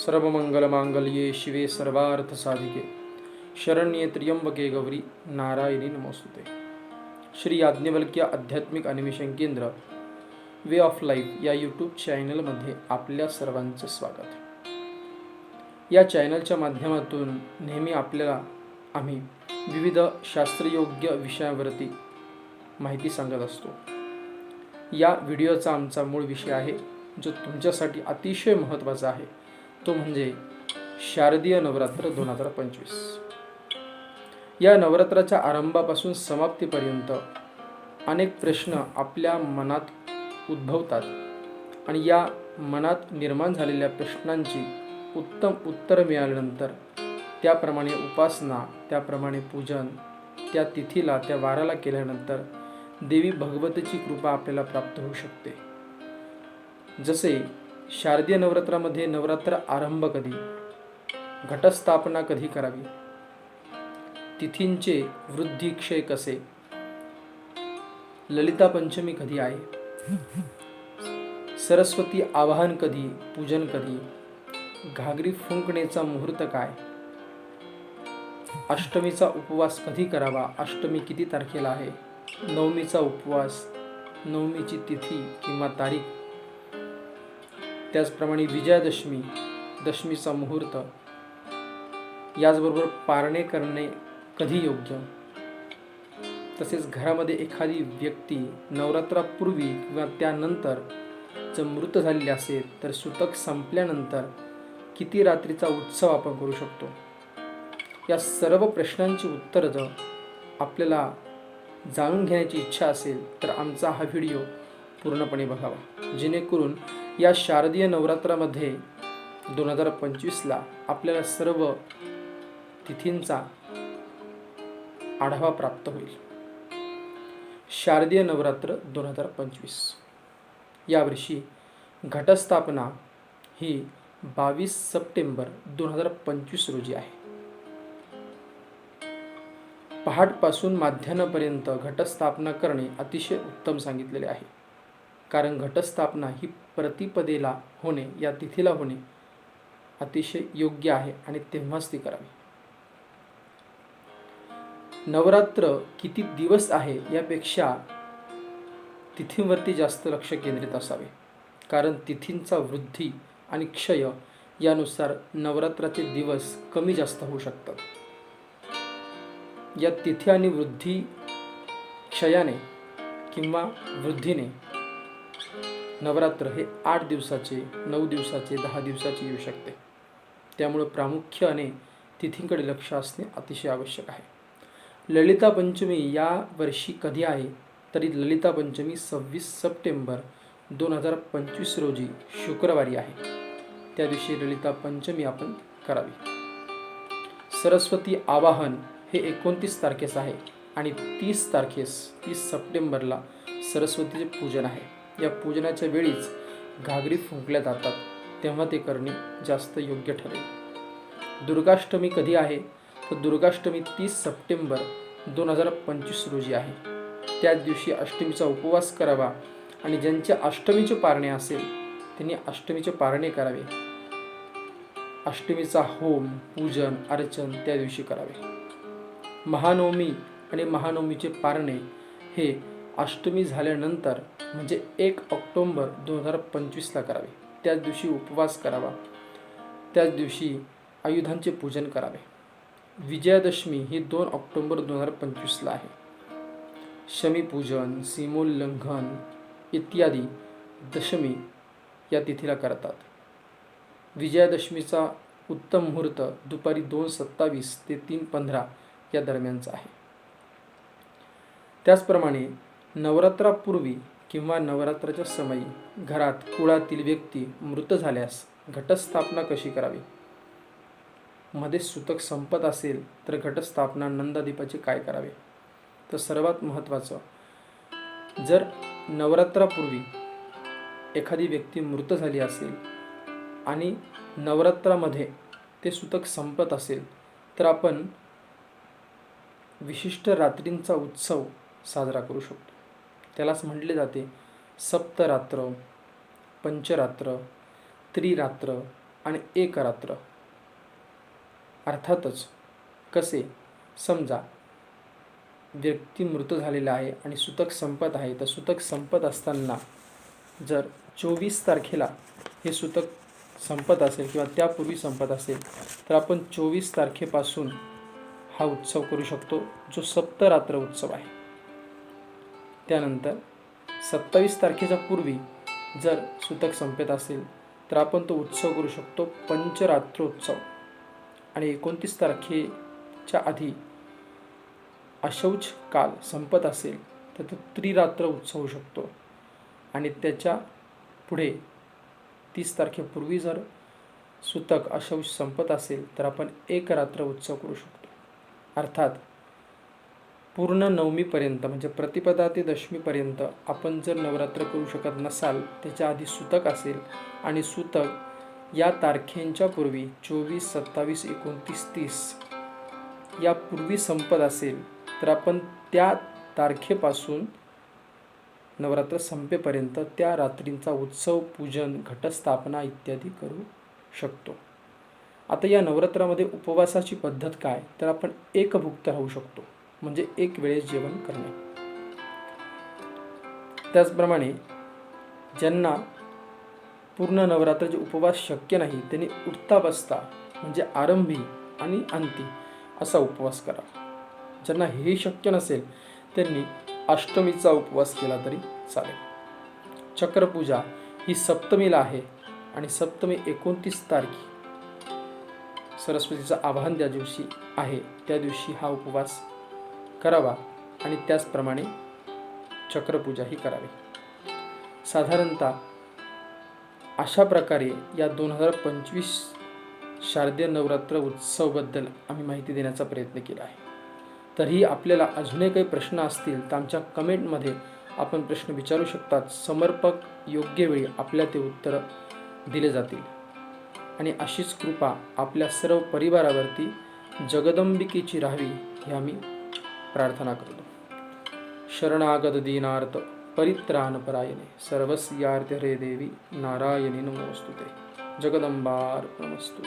सर्वमंगलमांगल्ये शिवे सर्वार्थ साधिके शरण्ये त्र्यंबके गौरी नारायणी नमोस्तुते। श्री याज्ञवल्क्य आध्यात्मिक अन्वेषण केंद्र वे ऑफ लाईफ या यूट्यूब चॅनलमध्ये आपल्या सर्वांचं स्वागत। या चॅनलच्या माध्यमातून नेहमी आपल्याला आम्ही विविध शास्त्रयोग्य विषयावरती माहिती सांगत असतो। या व्हिडिओचा आमचा मूळ विषय आहे जो तुमच्यासाठी अतिशय महत्त्वाचा आहे तो म्हणजे शारदीय नवरात्र दोन हजार पंचवीस. या नवरात्राच्या आरंभापासून समाप्तीपर्यंत अनेक प्रश्न आपल्या मनात उद्भवतात आणि या मनात निर्माण झालेल्या प्रश्नांची उत्तम उत्तर मिळाल्यानंतर त्याप्रमाणे उपासना त्याप्रमाणे पूजन त्या तिथीला त्या वाराला केल्यानंतर देवी भगवतीची कृपा आपल्याला प्राप्त होऊ शकते. जसे शारदीय नवरात्रामध्ये नवरात्र आरंभ कधी? घटस्थापना कधी करावी? तिथींचे वृद्धिक्षय कसे? ललिता पंचमी कधी आहे? सरस्वती आवाहन कधी? पूजन कधी? घागरी फुंकण्याचा मुहूर्त काय? अष्टमीचा उपवास कधी करावा? अष्टमी किती तारखेला आहे? नवमीचा उपवास नवमीची तिथी किंवा तारीख? त्याचप्रमाणे विजयादशमी दशमीचा मुहूर्त याचबरोबर पारणे करणे कधी योग्य? तसेच घरामध्ये एखादी व्यक्ती नवरात्रापूर्वी किंवा त्यानंतर जर मृत झालेली असेल तर सुतक संपल्यानंतर किती रात्रीचा उत्सव आपण करू शकतो? या सर्व प्रश्नांची उत्तरं जर आपल्याला जाणून घेण्याची इच्छा असेल तर आमचा हा व्हिडिओ पूर्णपणे बघावा. जेणेकरून या शारदीय नवरात्रामध्ये दोन हजार पंचवीसला आपल्याला सर्व तिथींचा आढावा प्राप्त होईल. शारदीय नवरात्र दोन हजार पंचवीस. यावर्षी घटस्थापना ही बावीस सप्टेंबर दोन हजार पंचवीस रोजी आहे. पहाटपासून माध्यान्हपर्यंत घटस्थापना करणे अतिशय उत्तम सांगितलेले आहे. कारण घटस्थापना ही प्रतिपदेला होणे या तिथीला होणे अतिशय योग्य आहे आणि तेव्हाच ती करावी. नवरात्र किती दिवस आहे यापेक्षा तिथींवरती जास्त लक्ष केंद्रित असावे. कारण तिथींचा वृद्धी आणि क्षय यानुसार नवरात्राचे दिवस कमी जास्त होऊ शकतात. या तिथी आणि वृद्धी क्षयाने किंवा वृद्धीने नवरात्र हे आठ दिवसाचे नऊ दिवसाचे दहा दिवसाचे येऊ शकते. त्यामुळे प्रामुख्याने तिथींकडे लक्ष असणे अतिशय आवश्यक आहे. ललिता पंचमी या वर्षी कधी आहे? तरी ललिता पंचमी सव्वीस सप्टेंबर दोन हजार पंचवीस रोजी शुक्रवारी आहे. त्या दिवशी ललिता पंचमी आपण करावी. सरस्वती आवाहन हे एकोणतीस तारखेस आहे आणि तीस तारखेस तीस सप्टेंबरला सरस्वतीचे पूजन आहे. या पूजनाच्या वेळीच घागरी फुंकल्या जातात. तेव्हा ते करणे जास्त योग्य ठरेल. दुर्गाष्टमी कधी आहे? तर दुर्गाष्टमी तीस सप्टेंबर दोन हजार पंचवीस रोजी आहे. त्याच दिवशी अष्टमीचा उपवास करावा आणि ज्यांचे अष्टमीचे पारणे असेल त्यांनी अष्टमीचे पारणे करावे. अष्टमीचा होम पूजन अर्चन त्या दिवशी करावे. महानवमी आणि महानवमीचे पारणे हे अष्टमी झाल्यानंतर म्हणजे एक ऑक्टोंबर दोन हजार पंचवीसला करावे. त्याच दिवशी उपवास करावा. त्याच दिवशी आयुधांचे पूजन करावे. विजयादशमी ही दोन ऑक्टोंबर दोन हजार पंचवीसला आहे. शमीपूजन सीमोल्लंघन इत्यादी दशमी या तिथीला करतात. विजयादशमीचा उत्तम मुहूर्त दुपारी दोन सत्तावीस ते तीन पंधरा या दरम्यानचा आहे. त्याचप्रमाणे नवरात्रापूर्वी किंवा नवरात्राच्या समयी घरात कुळातील व्यक्ती मृत झाल्यास घटस्थापना कशी करावी? मध्ये सुतक संपत असेल तर घटस्थापना नंदादीपाचे काय करावे? तर सर्वात महत्त्वाचं जर नवरात्रापूर्वी एखादी व्यक्ती मृत झाली असेल आणि नवरात्रामध्ये ते सुतक संपत असेल तर आपण विशिष्ट रात्रींचा उत्सव साजरा करू शकतो. त्यालाच म्हटले जाते सप्तरात्र पंचरात्र त्रिरात्र आणि एक रात्र अर्थातच कसे? समजा व्यक्ती मृत झालेला आहे आणि सुतक संपत आहे तर सुतक संपत असताना जर चोवीस तारखेला हे सुतक संपत असेल किंवा त्यापूर्वी संपत असेल तर आपण चोवीस तारखेपासून हा उत्सव करू शकतो जो सप्तरात्र उत्सव आहे. त्यानंतर सत्तावीस तारखेच्या पूर्वी जर सुतक संपत असेल तर आपण तो उत्सव करू शकतो पंचरात्रोत्सव. आणि एकोणतीस तारखेच्या आधी अशौच काल संपत असेल तर तो त्रिरात्र उत्सव होऊ शकतो. आणि त्याच्या पुढे तीस तारखेपूर्वी जर सुतक अशौच संपत असेल तर आपण एक रात्र उत्सव करू शकतो. अर्थात पूर्ण नवमीपर्यंत म्हणजे प्रतिपदा ते दशमीपर्यंत आपण जर नवरात्र करू शकत नसाल त्याच्या आधी सुतक असेल आणि सुतक या तारखेंच्या पूर्वी चोवीस सत्तावीस एकोणतीस तीस या पूर्वी संपत असेल तर आपण त्या तारखेपासून नवरात्र संपेपर्यंत त्या रात्रींचा उत्सव पूजन घटस्थापना इत्यादी करू शकतो. आता या नवरात्रामध्ये उपवासाची पद्धत काय? तर आपण एकभुक्त राहू शकतो. म्हणजे एक वेळेस जेवण करणे. त्याचप्रमाणे ज्यांना पूर्ण नवरात्राचे उपवास शक्य नाही त्यांनी उठता बसता म्हणजे आरंभी आणि अंती असा उपवास करा. ज्यांना हे शक्य नसेल त्यांनी अष्टमीचा उपवास केला तरी चालेल. चक्रपूजा ही सप्तमीला आहे आणि सप्तमी एकोणतीस तारखे सरस्वतीचं आवाहन त्या दिवशी आहे त्या दिवशी हा उपवास करावा आणि त्याचप्रमाणे चक्रपूजाही करावी. साधारणतः अशा प्रकारे या दोन हजार पंचवीस शारदीय नवरात्र उत्सवबद्दल आम्ही माहिती देण्याचा प्रयत्न केला आहे. तरीही आपल्याला अजूनही काही प्रश्न असतील तर आमच्या कमेंटमध्ये आपण प्रश्न विचारू शकतात. समर्पक योग्य वेळी आपल्या ते उत्तरं दिले जातील. आणि अशीच कृपा आपल्या सर्व परिवारावरती जगदंबिकेची राहावी ही आम्ही प्रार्थना करतो शरणागत दीनार्थ परित्राणपरायणे सर्वस्यार्थ हरे देवी नारायणी नमोस्तुते जगदंबार्पणमस्तु